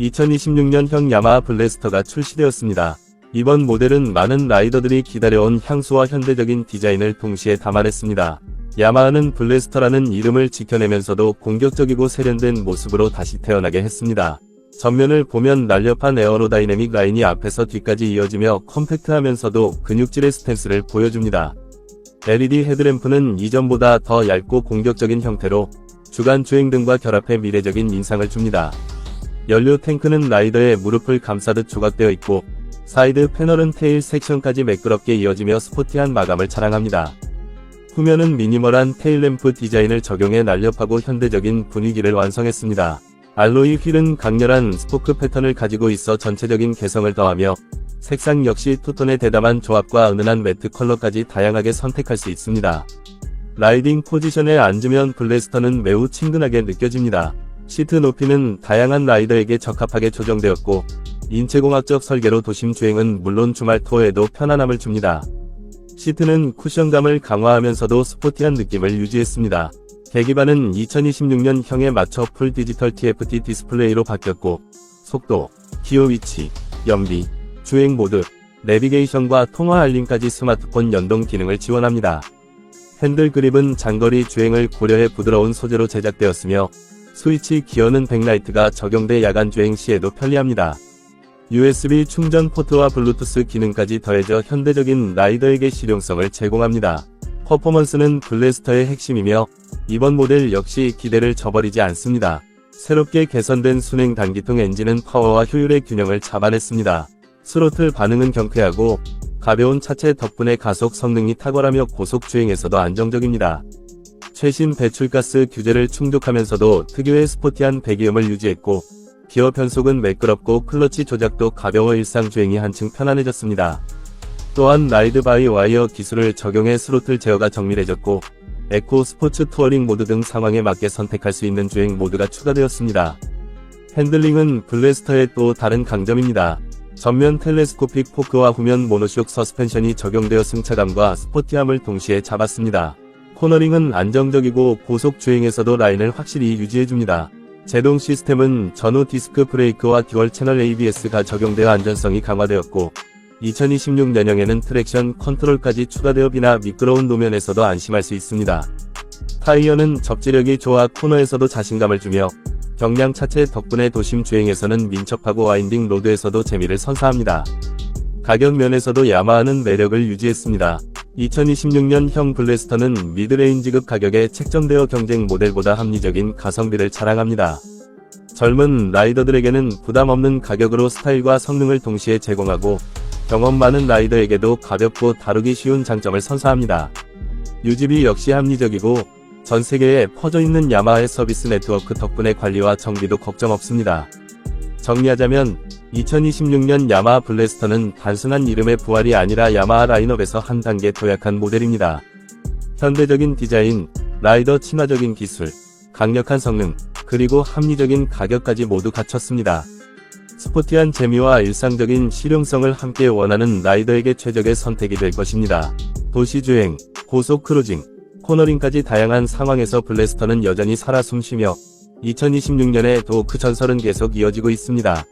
2026년형 야마하 블래스터가 출시되었습니다. 이번 모델은 많은 라이더들이 기다려온 향수와 현대적인 디자인을 동시에 담아냈습니다. 야마하는 블래스터라는 이름을 지켜내면서도 공격적이고 세련된 모습으로 다시 태어나게 했습니다. 전면을 보면 날렵한 에어로다이내믹 라인이 앞에서 뒤까지 이어지며 컴팩트하면서도 근육질의 스탠스를 보여줍니다. LED 헤드램프는 이전보다 더 얇고 공격적인 형태로 주간 주행 등과 결합해 미래적인 인상을 줍니다. 연료 탱크는 라이더의 무릎을 감싸듯 조각되어 있고 사이드 패널은 테일 섹션까지 매끄럽게 이어지며 스포티한 마감을 자랑합니다. 후면은 미니멀한 테일램프 디자인을 적용해 날렵하고 현대적인 분위기를 완성했습니다. 알로이 휠은 강렬한 스포크 패턴을 가지고 있어 전체적인 개성을 더하며 색상 역시 투톤의 대담한 조합과 은은한 매트 컬러까지 다양하게 선택할 수 있습니다. 라이딩 포지션에 앉으면 블래스터는 매우 친근하게 느껴집니다. 시트 높이는 다양한 라이더에게 적합하게 조정되었고 인체공학적 설계로 도심 주행은 물론 주말 투어에도 편안함을 줍니다. 시트는 쿠션감을 강화하면서도 스포티한 느낌을 유지했습니다. 계기판은 2026년형에 맞춰 풀 디지털 TFT 디스플레이로 바뀌었고 속도, 기어 위치, 연비, 주행 모드, 내비게이션과 통화 알림까지 스마트폰 연동 기능을 지원합니다. 핸들 그립은 장거리 주행을 고려해 부드러운 소재로 제작되었으며 스위치 기어는 백라이트가 적용돼 야간 주행 시에도 편리합니다. USB 충전 포트와 블루투스 기능까지 더해져 현대적인 라이더에게 실용성을 제공합니다. 퍼포먼스는 블래스터의 핵심이며 이번 모델 역시 기대를 저버리지 않습니다. 새롭게 개선된 순행 단기통 엔진은 파워와 효율의 균형을 잡아냈습니다. 스로틀 반응은 경쾌하고 가벼운 차체 덕분에 가속 성능이 탁월하며 고속 주행에서도 안정적입니다. 최신 배출가스 규제를 충족하면서도 특유의 스포티한 배기음을 유지했고 기어 변속은 매끄럽고 클러치 조작도 가벼워 일상 주행이 한층 편안해졌습니다. 또한 라이드 바이 와이어 기술을 적용해 스로틀 제어가 정밀해졌고 에코 스포츠 투어링 모드 등 상황에 맞게 선택할 수 있는 주행 모드가 추가되었습니다. 핸들링은 블래스터의 또 다른 강점입니다. 전면 텔레스코픽 포크와 후면 모노쇼크 서스펜션이 적용되어 승차감과 스포티함을 동시에 잡았습니다. 코너링은 안정적이고 고속 주행에서도 라인을 확실히 유지해줍니다. 제동 시스템은 전후 디스크 브레이크와 듀얼 채널 ABS가 적용되어 안전성이 강화되었고 2026년형에는 트랙션 컨트롤까지 추가되어 비나 미끄러운路면에서도 안심할 수 있습니다. 타이어는 접지력이 좋아 코너에서도 자신감을 주며 경량 차체 덕분에 도심 주행에서는 민첩하고 와인딩 로드에서도 재미를 선사합니다. 가격 면에서도 야마하는 매력을 유지했습니다. 2026년형 블래스터는 미드레인지급 가격에 책정되어 경쟁 모델보다 합리적인 가성비를 자랑합니다. 젊은 라이더들에게는 부담 없는 가격으로 스타일과 성능을 동시에 제공하고 경험 많은 라이더에게도 가볍고 다루기 쉬운 장점을 선사합니다. 유지비 역시 합리적이고 전 세계에 퍼져 있는 야마하의 서비스 네트워크 덕분에 관리와 정비도 걱정 없습니다. 정리하자면 2026년 야마하 블래스터는 단순한 이름의 부활이 아니라 야마하 라인업에서 한 단계 도약한 모델입니다. 현대적인 디자인, 라이더 친화적인 기술, 강력한 성능, 그리고 합리적인 가격까지 모두 갖췄습니다. 스포티한 재미와 일상적인 실용성을 함께 원하는 라이더에게 최적의 선택이 될 것입니다. 도시주행, 고속 크루징, 코너링까지 다양한 상황에서 블래스터는 여전히 살아 숨쉬며 2026년에도 그 전설은 계속 이어지고 있습니다.